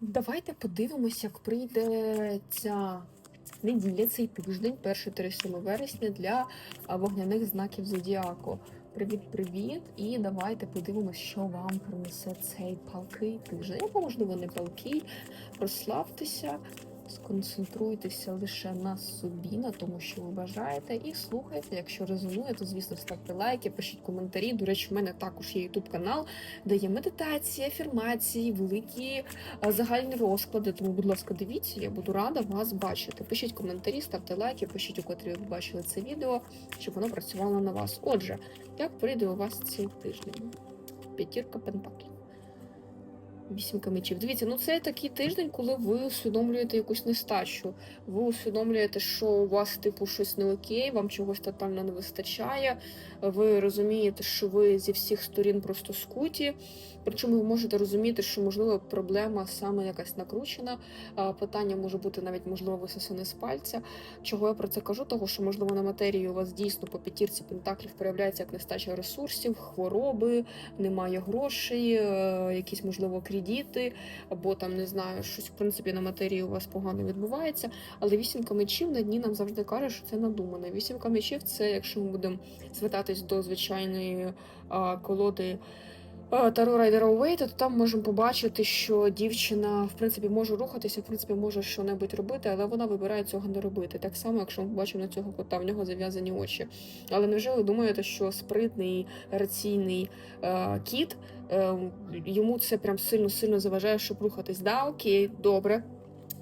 Давайте подивимося, як прийде ця неділя, цей тиждень, 1-7 вересня для вогняних знаків зодіаку. Привіт-привіт! І давайте подивимося, що вам принесе цей палкий тиждень. Або, можливо, не палкий. Розслабтеся, сконцентруйтеся лише на собі, на тому, що ви бажаєте, і слухайте. Якщо резонує, то звісно ставте лайки, пишіть коментарі. До речі, в мене також є YouTube канал, де є медитації, афірмації, великі загальні розклади. Тому, будь ласка, дивіться, я буду рада вас бачити. Пишіть коментарі, ставте лайки, пишіть, у котрі ви бачили це відео, щоб воно працювало на вас. Отже, як прийде у вас цей тиждень? П'ятірка пентаклів. Вісімка мечів. Дивіться, ну це такий тиждень, коли ви усвідомлюєте якусь нестачу. Ви усвідомлюєте, що у вас, типу, щось не окей, вам чогось тотально не вистачає. Ви розумієте, що ви зі всіх сторін просто скуті. Причому ви можете розуміти, що можливо проблема саме якась накручена. Питання може бути навіть можливо висосане з пальця. Чого я про це кажу? Того, що можливо на матерії у вас дійсно по п'ятірці пентаклів проявляється як нестача ресурсів, хвороби, немає грошей, е, якісь можливо кредити, або там не знаю, щось в принципі на матерії у вас погано відбувається. Але вісімка мечів на дні нам завжди каже, що це надумане. Вісімка мечів це, якщо ми будемо звертатись до звичайної а, колоди. Таро Райдера Уейта, то там можемо побачити, що дівчина в принципі може рухатися, в принципі, може що-небудь робити, але вона вибирає цього не робити. Так само, якщо ми побачимо на цього кота, в нього зав'язані очі. Але невже ви думаєте, що спритний раційний е, кіт е, йому це прям сильно-сильно заважає, щоб рухатись? Да, окей, добре.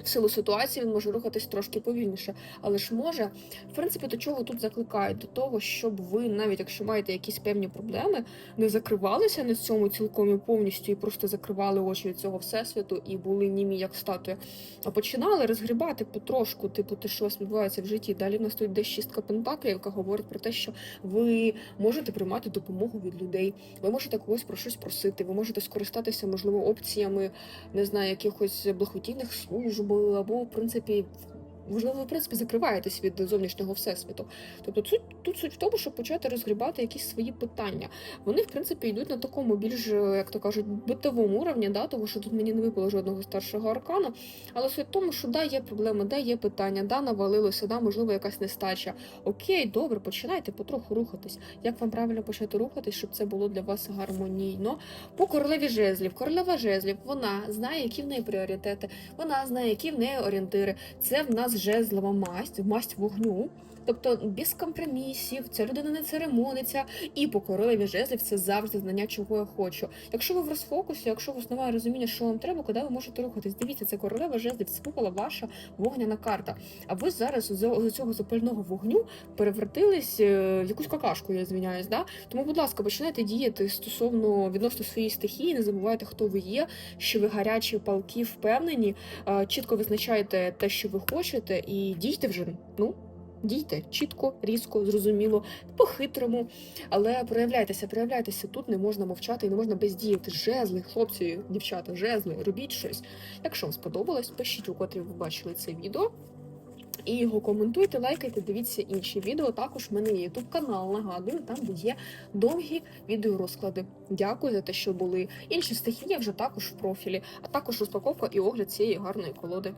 В силу ситуації він може рухатись трошки повільніше, але ж може, в принципі, до чого тут закликають? До того, щоб ви, навіть якщо маєте якісь певні проблеми, не закривалися на цьому цілком і повністю і просто закривали очі від цього всесвіту і були німі як статуя, а починали розгрібати потрошку, типу, те, що відбувається в житті. Далі в нас тут десь шістка пентаклів, яка говорить про те, що ви можете приймати допомогу від людей, ви можете когось про щось просити, ви можете скористатися, можливо, опціями не знаю, якихось благодійних служб, або в принципі. Можливо, ви в принципі закриваєтесь від зовнішнього всесвіту. Тобто суть тут суть в тому, щоб почати розгрібати якісь свої питання. Вони, в принципі, йдуть на такому більш, як то кажуть, битовому уровні, да, того що тут мені не випало жодного старшого аркану. Але суть в тому, що да, є проблеми, да, є питання, да, навалилося, да, можливо, якась нестача. Окей, добре, починайте потроху рухатись. Як вам правильно почати рухатись, щоб це було для вас гармонійно? По королеві жезлів. Королева жезлів, вона знає, які в неї пріоритети, вона знає, які в неї орієнтири. Це в нас жезлова масть, масть вогню. Тобто без компромісів, ця людина не церемониться, і по королеві жезлів це завжди знання, чого я хочу. Якщо ви в розфокусі, якщо у вас немає розуміння, що вам треба, куди ви можете рухатись. Дивіться, це королева жезлів, це випала ваша вогняна карта. А ви зараз з цього запального вогню перевертились е, в якусь какашку, я звіняюсь. Да? Тому, будь ласка, починайте діяти стосовно відносно своєї стихії. Не забувайте, хто ви є, що ви гарячі палки, впевнені, чітко визначаєте те, що ви хочете, і дійте вже. Ну. Дійте чітко, різко, зрозуміло, по-хитрому, але проявляйтеся, проявляйтеся. Тут не можна мовчати і не можна бездіяти. Жезли, хлопці, дівчата, жезли, робіть щось. Якщо вам сподобалось, пишіть, у котрі ви бачили це відео. І його коментуйте, лайкайте, дивіться інші відео. Також в мене є YouTube канал, нагадую, там де є довгі відеорозклади. Дякую за те, що були. Інші стихії вже також в профілі, а також розпаковка і огляд цієї гарної колоди.